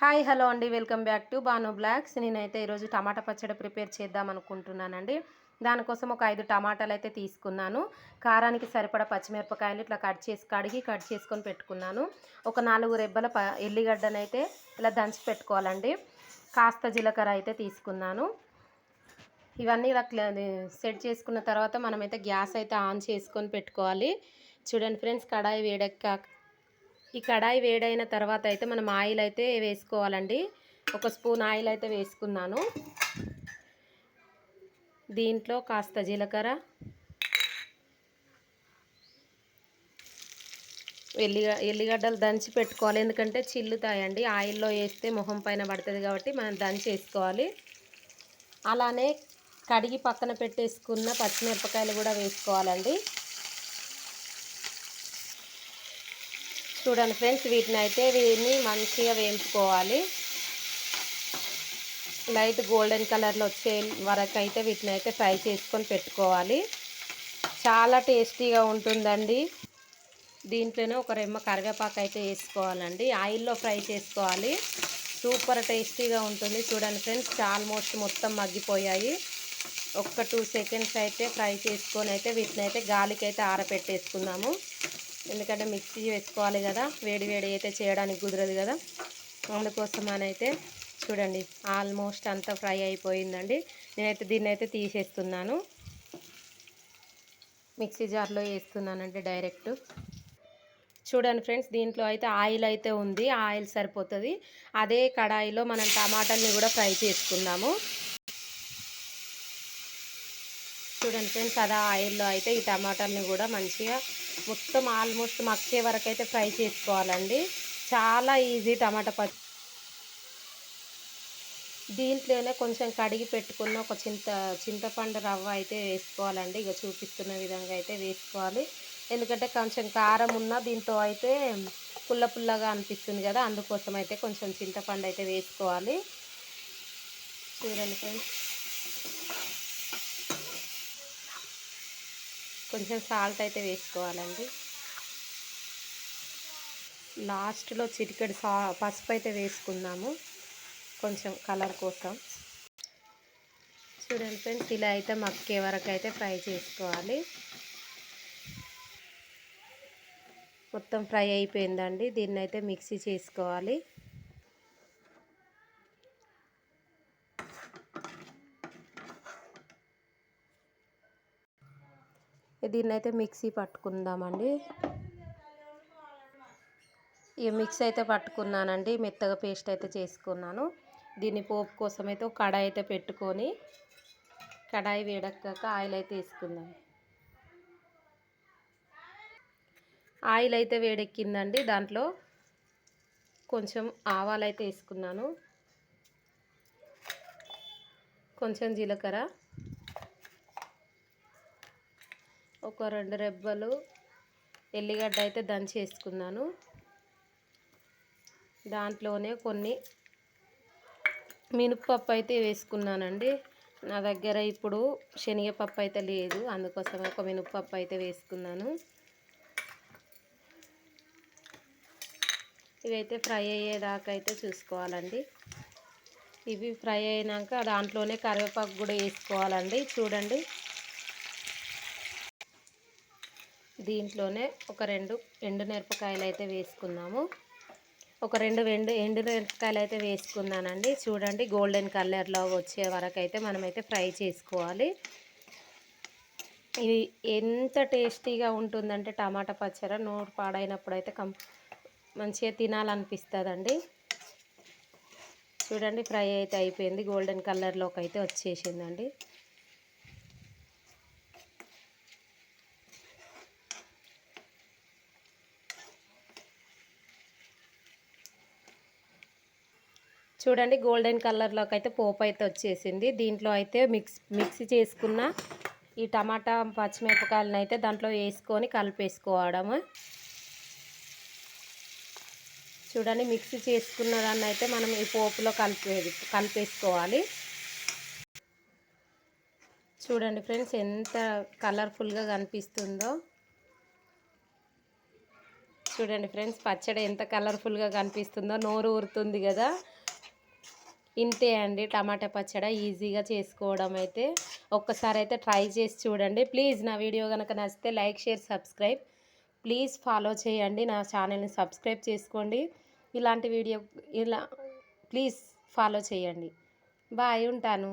Hi hello అండి. Welcome back to Banu blogs. నేనైతే ఈరోజు టమాటా పచ్చడి ప్రిపేర్ చేద్దాం అనుకుంటున్నానండి. దానికోసం ఒక ఐదు టమాటాలు అయితే తీసుకున్నాను. కారానికి సరిపడా పచ్చిమిరపకాయలు ఇట్లా కట్ చేసి కడిగి కట్ చేసుకొని పెట్టుకున్నాను. ఒక నాలుగు రెబ్బల ప ఎల్లిగడ్డనైతే ఇలా దంచి పెట్టుకోవాలండి. కాస్త జీలకర్ర అయితే తీసుకున్నాను. ఇవన్నీ ఇలా సెట్ చేసుకున్న తర్వాత మనమైతే గ్యాస్ అయితే ఆన్ చేసుకొని పెట్టుకోవాలి. చూడండి ఫ్రెండ్స్ కడాయి వేడెక్కా ఈ కడాయి వేడైన తర్వాత అయితే మనం ఆయిల్ అయితే వేసుకోవాలండి. ఒక స్పూన్ ఆయిల్ అయితే వేసుకున్నాను. దీంట్లో కాస్త జీలకర్ర ఎల్లిగ ఎల్లిగడ్డలు దంచి పెట్టుకోవాలి. ఎందుకంటే చిల్లుతాయండి. ఆయిల్లో వేస్తే మొహం పైన పడుతుంది కాబట్టి మనం దంచి వేసుకోవాలి. అలానే కడిగి పక్కన పెట్టేసుకున్న పచ్చిమిరపకాయలు కూడా వేసుకోవాలండి. చూడండి ఫ్రెండ్స్ వీటిని అయితే వీటిని మంచిగా వేయించుకోవాలి. లైట్ గోల్డెన్ కలర్లో వచ్చే వరకు అయితే వీటిని అయితే ఫ్రై చేసుకొని పెట్టుకోవాలి. చాలా టేస్టీగా ఉంటుందండి. దీంట్లోనే ఒక రెమ్మ కరివేపాకు అయితే వేసుకోవాలండి. ఆయిల్లో ఫ్రై చేసుకోవాలి. సూపర్ టేస్టీగా ఉంటుంది. చూడండి ఫ్రెండ్స్ ఆల్మోస్ట్ మొత్తం మగ్గిపోయాయి. ఒక్క టూ సెకండ్స్ అయితే ఫ్రై చేసుకొని అయితే వీటిని అయితే గాలికి అయితే ఆరపెట్టేసుకున్నాము ఎందుకంటే మిక్సీ వేసుకోవాలి కదా వేడి వేడి అయితే చేయడానికి కుదరదు కదా. అందుకోసం అని అయితే చూడండి ఆల్మోస్ట్ అంతా ఫ్రై అయిపోయిందండి. నేనైతే దీన్ని అయితే తీసేస్తున్నాను. మిక్సీ జార్లో వేస్తున్నానండి డైరెక్ట్. చూడండి ఫ్రెండ్స్ దీంట్లో అయితే ఆయిల్ అయితే ఉంది ఆయిల్ సరిపోతుంది. అదే కడాయిలో మనం టమాటాలని కూడా ఫ్రై చేసుకుందాము. చూడండి ఫ్రెండ్స్ అదే ఆయిల్లో అయితే ఈ టమాటాలని కూడా మంచిగా మొత్తం ఆల్మోస్ట్ మక్కే వరకు అయితే ఫ్రై చేసుకోవాలండి. చాలా ఈజీ టమాటా పచ్చి దీంట్లోనే కొంచెం కడిగి పెట్టుకున్న ఒక చింత చింతపండు రవ్వ అయితే వేసుకోవాలండి. ఇక చూపిస్తున్న విధంగా అయితే వేసుకోవాలి. ఎందుకంటే కొంచెం కారం ఉన్న దీంతో అయితే పుల్ల పుల్లగా అనిపిస్తుంది కదా అందుకోసం అయితే కొంచెం చింతపండు అయితే వేసుకోవాలి. చూడండి ఫ్రెండ్స్. కొంచెం సాల్ట్ అయితే వేసుకోవాలండి. లాస్ట్లో చిటికెడు సా పసుపు అయితే వేసుకుందాము. కొంచెం కలర్ కోసం. చూడండి ఫ్రెండ్స్ ఇలా అయితే మక్కే వరకు అయితే ఫ్రై చేసుకోవాలి. మొత్తం ఫ్రై అయిపోయిందండి. దీన్ని అయితే మిక్సీ చేసుకోవాలి. దీన్ని అయితే మిక్సీ పట్టుకుందామండి. ఈ మిక్స్ అయితే పట్టుకున్నానండి. మెత్తగా పేస్ట్ అయితే చేసుకున్నాను. దీన్ని పోపు కోసం అయితే ఒక కడాయి అయితే పెట్టుకొని కడాయి వేడెక్కాక ఆయిల్ అయితే వేసుకుందాం. ఆయిల్ అయితే వేడెక్కిందండి. దాంట్లో కొంచెం ఆవాలు అయితే వేసుకున్నాను. కొంచెం జీలకర్ర. ఒక రెండు రెబ్బలు ఎల్లిగడ్డ అయితే దంచి వేసుకున్నాను. దాంట్లోనే కొన్ని మినపప్పు అయితే వేసుకున్నానండి. నా దగ్గర ఇప్పుడు శనగపప్పు అయితే లేదు. అందుకోసం ఒక మినపప్పు అయితే వేసుకున్నాను. ఇవైతే ఫ్రై అయ్యేదాకా అయితే చూసుకోవాలండి. ఇవి ఫ్రై అయినాక దాంట్లోనే కరివేపాకు కూడా వేసుకోవాలండి. చూడండి. దీంట్లోనే ఒక రెండు ఎండు మిరపకాయలు అయితే వేసుకున్నాము ఒక రెండు ఎండు ఎండు మిరపకాయలు అయితే వేసుకున్నానండి. చూడండి గోల్డెన్ కలర్లో వచ్చే వరకు అయితే మనమైతే ఫ్రై చేసుకోవాలి. ఇది ఎంత టేస్టీగా ఉంటుందంటే టమాటా పచ్చడి నోరు పాడైనప్పుడు అయితే కం మంచిగా తినాలనిపిస్తుందండి. చూడండి ఫ్రై అయితే అయిపోయింది. గోల్డెన్ కలర్లోకి అయితే వచ్చేసిందండి. చూడండి గోల్డెన్ కలర్లోకి అయితే పోపు అయితే వచ్చేసింది. దీంట్లో అయితే మిక్స్ మిక్సీ చేసుకున్న ఈ టమాటా పచ్చిమిరపకాయలను అయితే దాంట్లో వేసుకొని కలిపేసుకోవడము. చూడండి మిక్సీ చేసుకున్న దాన్ని అయితే మనం ఈ పోపులో కలిపే కలిపేసుకోవాలి. చూడండి ఫ్రెండ్స్ ఎంత కలర్ఫుల్గా కనిపిస్తుందో. చూడండి ఫ్రెండ్స్ పచ్చడి ఎంత కలర్ఫుల్గా కనిపిస్తుందో. నోరు ఊరుతుంది కదా. ఇంతే అండి. టమాటా పచ్చడి ఈజీగా చేసుకోవడం అయితే ఒక్కసారి అయితే ట్రై చేసి చూడండి. ప్లీజ్ నా వీడియో కనుక నచ్చితే like share subscribe. Please follow చేయండి. నా ఛానల్ని సబ్స్క్రైబ్ చేసుకోండి. ఇలాంటి వీడియో ఇలా ప్లీజ్ ఫాలో చేయండి. బాయ్ ఉంటాను.